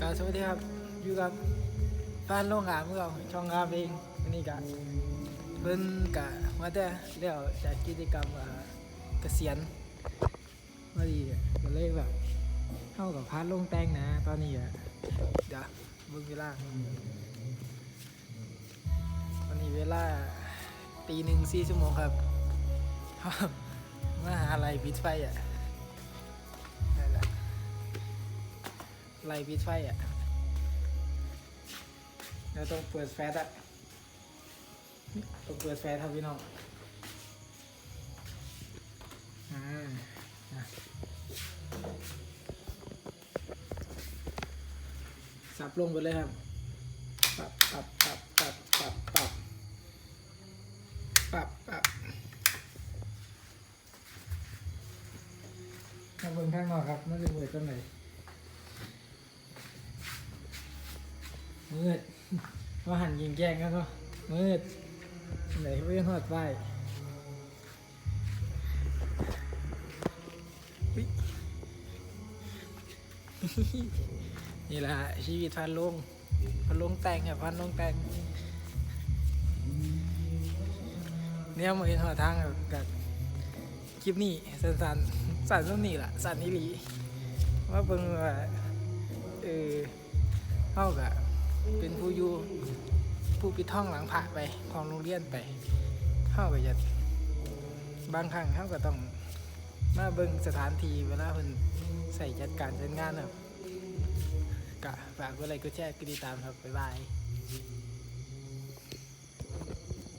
กาสวัสดีครับ อยู่กับฟานโรงงานเมื่อช่องงานเองวันนี้กะเพิ่นกะมาแต่เดี๋ยวจากกิจกรรมเกษียณมาดีก็เลยแบบเข้ากับพาร์ทลงแต่งนะ ตอนนี้อะเดี๋ยวเบิ่งเวลาตอนนี้เวลาตีหนึ่งสี่ชั่วโมงครับมาหาอะไรปิดไฟอะ ไล่ปิดไฟอะเราต้องเปิดแฟลชอะต้องเปิดแฟลชครับพี่น้องอ่าสับลงไปเลยครับปรับปรับปรับปรับปรับปรับปรับปรับข้างบนข้างนอกครับไม่ได้เปิดตรงไหน มืดว่าหันยิงแกล้งกันเนาะมืดไหนไม่หอดไปนี่แหละชีวิตพันลงพันลงแต่งครับพันลงแต่งเนี่ยมาเห็นหอทางกับคลิปนี้สันสันสันส้นนี่แหละสันนิลีว่าเบิ่งว่าเออเข้ากับ เป็นผู้อยู่ผู้ปิดท่องหลังพระไปของโรงเรียนไปเข้าไปจะบางครั้งเขาก็ต้องมาเบิ่งสถานที่เวลาเพิ่นใส่จัดการจัดงานครับกะฝากกดไลค์กดแชร์กดติดตามครับบ๊ายบาย